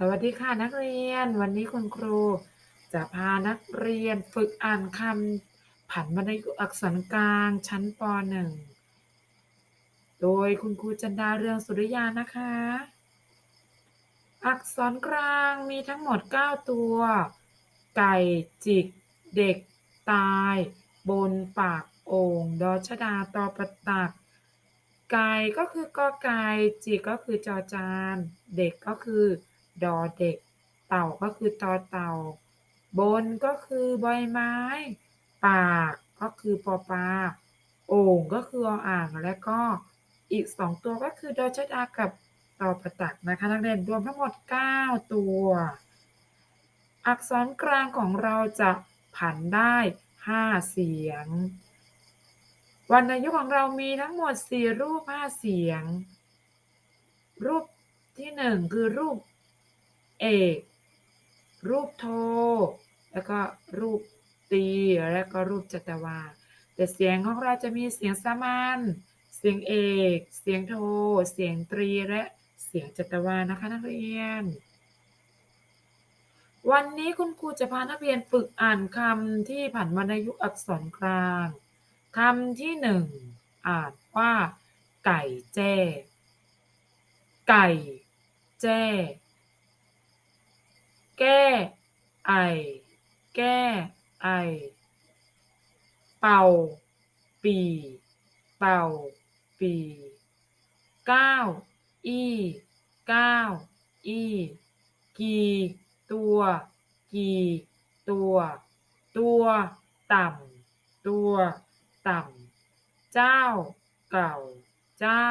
สวัสดีค่ะนักเรียน วันนี้คุณครูจะพานักเรียนฝึกอ่านคำผันวรรณยุกต์อักษรกลางชั้นป .1 โดยคุณครูจันดาเรืองสุริยานะคะ อักษรกลางมีทั้งหมด 9 ตัว ไก่จิก เด็กตาย บนปากโอ่งดอชดาตอประตักไก่ก็คือกอไก่จิกก็คือจอจาน เด็กก็คือ ดอเด็ก เต่าก็คือตอเต่า บนก็คือใบไม้ ปากก็คือปอปลาโอ่งก็คืออ่างและก็อีก 2 ตัวก็คือดอชดากับตอประตักนะคะนักเรียนรวมทั้งหมด 9 ตัว อักษรกลางของเราจะผันได้ 5 เสียงวรรณยุกต์ของเรามีทั้งหมด 4 รูป 5 เสียง รูปที่ 1 คือรูป เอกรูปโท แล้วก็รูปตรีแล้วก็รูปจัตวา แต่เสียงของเราจะมีเสียงสามัญเสียงเอก เสียงโท เสียงตรีและเสียงจัตวานะคะนักเรียน วันนี้คุณครูจะพานักเรียนฝึกอ่านคำที่ผันวรรณยุกต์อักษรกลางคำที่1อ่านว่า ไก่แจ้ ไก่แจ้ แก้ไอ แก้ไอ เป่า ปี เป่า ปี่ก้าอี้ก้าอี้กีตัว กี่ตัว ตัวต่ำตัวต่ำเจ้า เก่า เจ้า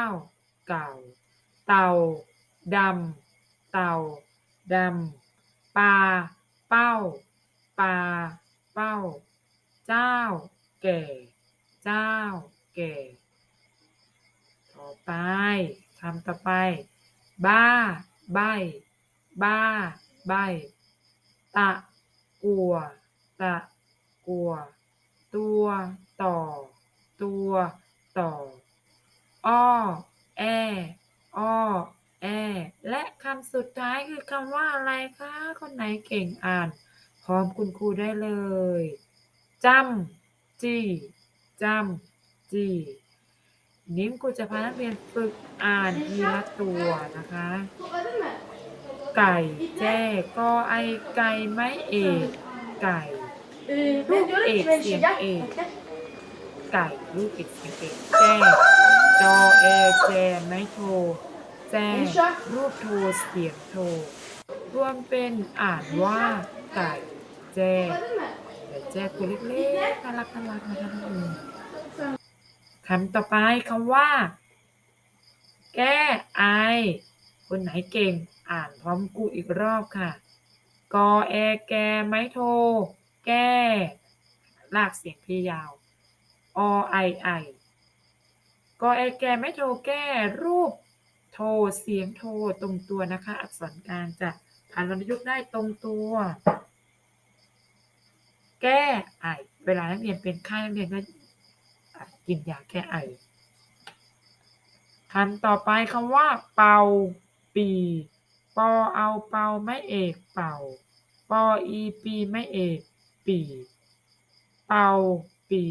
เก่า เต่าดำเต่าดำ ปลาเป้าปลาเป้า เจ้า แก่ เจ้า แก่ ต่อไปคำต่อไป บ้า ใบ บ้า ใบ ตะ กัว ตะ กัว ตัว ต่อ ตัว ต่อ อ้อ แอ อ้อ แอและคำสุดท้ายคือคำว่าอะไรคะ คนไหนเก่งอ่าน พร้อมคุณครูได้เลยจำจีจำจีนี้คุณครูจะพานักเรียนฝึกอ่านทีละตัวนะคะ ไก่แจ้กอไอไก่ไม้เอกไก่ Ben diyorum ki ben içeceğim. Ek. ไก่ลูกเอกเสียงเอกแจ้จอแอแจไม้โท แจ้รูปโทเสียงโท รวมเป็นอ่านว่าไก่แจ้ไก่แจ้ตัวเล็กๆน่ารักน่ารักนะคะทุกคนคำต่อไปคำว่า แก้ไอ คนไหนเก่งอ่านพร้อมกูอีกรอบค่ะ กอแอแกไม้โท แก้ ลากเสียงพี่ยาว อไอไอ กอแอแกไม่โทรแก้รูป โทรเสียงโทรตรงตัวนะคะ อักษรกลางจะผ่านวรรณยุกต์ได้ตรงตัว แก้ไอ เวลานักเรียนเป็นไข้นักเรียนก็กินยาแก้ไอคำต่อไปคำว่า เป่า ปี ปอเอาเป่าไม่เอกเป่า ปออีปีไม่เอกปี เป่าปี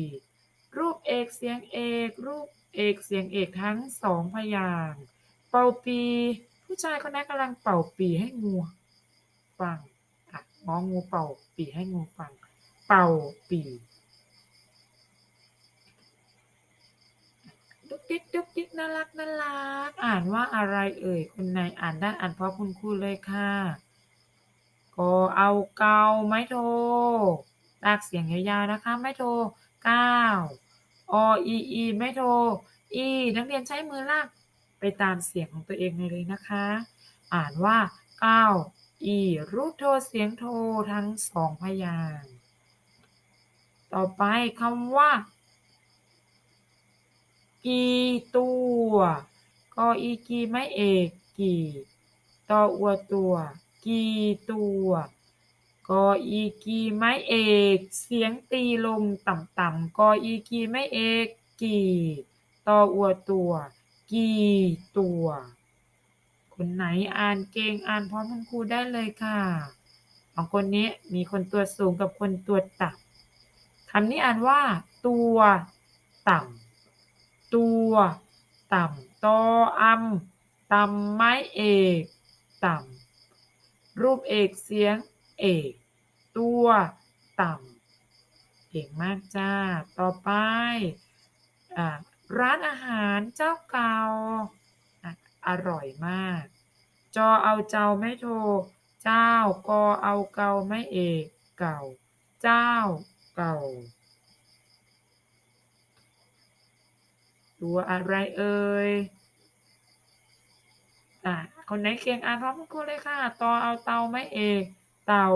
รูปเอกเสียงเอก รูปเอกเสียงเอกทั้งสองพยางค์ เป่าปี ผู้ชายคนนั้นกำลังเป่าปีให้งูฟังอะงองูเป่าปีให้งูฟัง เป่าปีดุกดิกดุกดิกน่ารักน่ารัก อ่านว่าอะไรเอ่ยคนไหนอ่านได้อ่านเพราะคุณครูเลยค่ะก็เอาเกาไม้โทลากเสียงยาวๆนะคะ ไม่โทเก้าออีอี ไม่โทอีนักเรียนใช้มือลาก ไปตามเสียงของตัวเองเลยนะคะ อ่านว่าเก้าอีรูปโทเสียงโททั้งสองพยางค์ต่อไปคำว่า กีตัว ก็อีกีไม่เอกกีต่ออัวตัว กีตัวกออีกีไม้เอก เสียงตีลงต่ำๆกออีกีไม้เอก กีต่ออัวตัว กี่ตัว คนไหนอ่านเก่งอ่านพร้อมคุณครูได้เลยค่ะสองคนนี้มีคนตัวสูงกับคนตัวต่ำคำนี้อ่านว่า ตัวต่ำตัวต่ำตออำต่ำไม้เอกต่ำรูปเอกเสียงเอกตัวต่ำเก่งมากจ้า ต่อไป อ่า ร้านอาหารเจ้าเก่าอร่อยมาก จอเอาเจ้าไม่โท เจ้ากอเอาเกาไม่เอกเก่า เจ้าเก่า ตัวอะไรเอ่ยอะคนไหนเก่งอ่านพร้อมคุณครูเลยค่ะ ตอเอาเตาไม่เอกเต่า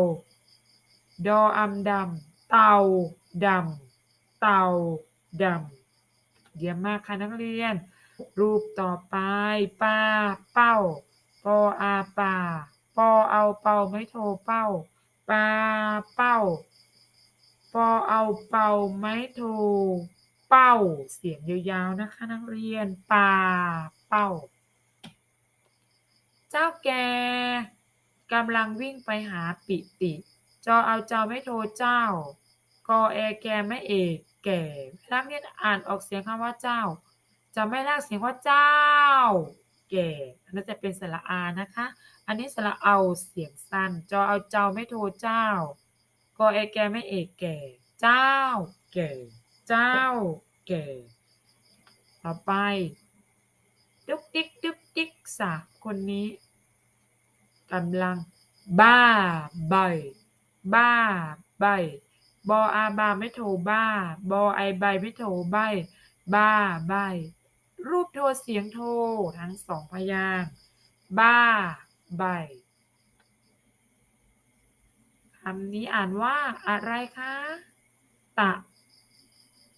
ดออำดำเต่าดำเต่าดำ เยี่ยมมากค่ะนักเรียน รูปต่อไปปลาเป้าปออาปลาปอเอาเป่าไม่โทรเป้าปลาเป้าปอเอาเป่าไม้โทรเป้า เสียงยาวๆนะคะนักเรียนปลาเป้า เจ้าแกกำลังวิ่งไปหาปิติ จอเอาเจ้าไม่โทรเจ้า กอแอแกไม่เอก แก่นักเรียนอ่านออกเสียงคำว่าเจ้า จะไม่ลากเสียงว่าเจ้า แก่อันนั้นจะเป็นสระอานะคะ อันนี้สระเอาเสียงสั้นจอเอาเจ้าไม่โทรเจ้ากอแอแกไม่เอกแก่ เจ้า แก่ เจ้า แก่ ต่อไปดุ๊กดิ๊กดุ๊กดิ๊กสาคนนี้กำลังบ้าใบบ้าใบ บออาบาไม่โทรบ้า บอไอใบไม่โทรใบ บ้าใบ รูปโทรเสียงโทรทั้งสองพยางบ้าใบคำนี้อ่านว่าอะไรคะ ตะ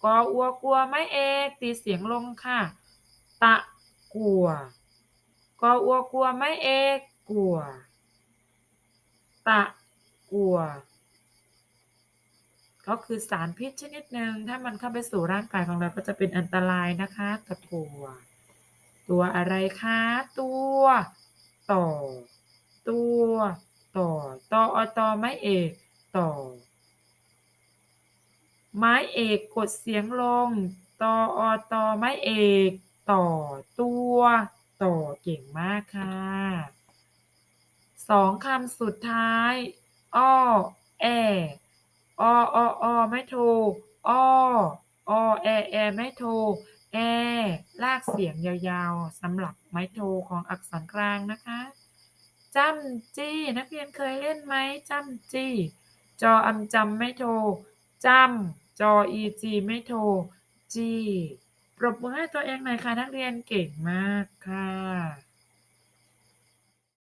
กออัวกลัวไม่เอกตีเสียงลงค่ะ ตะกลัว กออัวกลัวไม่เอกกลัว ตะกลัว ก็คือสารพิษชนิดหนึ่งถ้ามันเข้าไปสู่ร่างกายของเราก็จะเป็นอันตรายนะคะตะกัว ตัวอะไรคะ ตัว ต่อ ตัวต่อตออตอไม้เอกต่อ ไม้เอกกดเสียงลงตออตอไม้เอกต่อ ตัว ต่อเก่งมากค่ะสองคำสุดท้ายอ้อแอ ออออไม่โทรอออแอแอไม่โทรแอลากเสียงยาวๆสำหรับไม้โทรของอักษรกลางนะคะจำจี้ นักเรียนเคยเล่นไหมจำจี้ จออำจำไม่โทรจำจออีจีไม่โทรจีปรบมือให้ตัวเองหน่อยค่ะนักเรียนเก่งมากค่ะ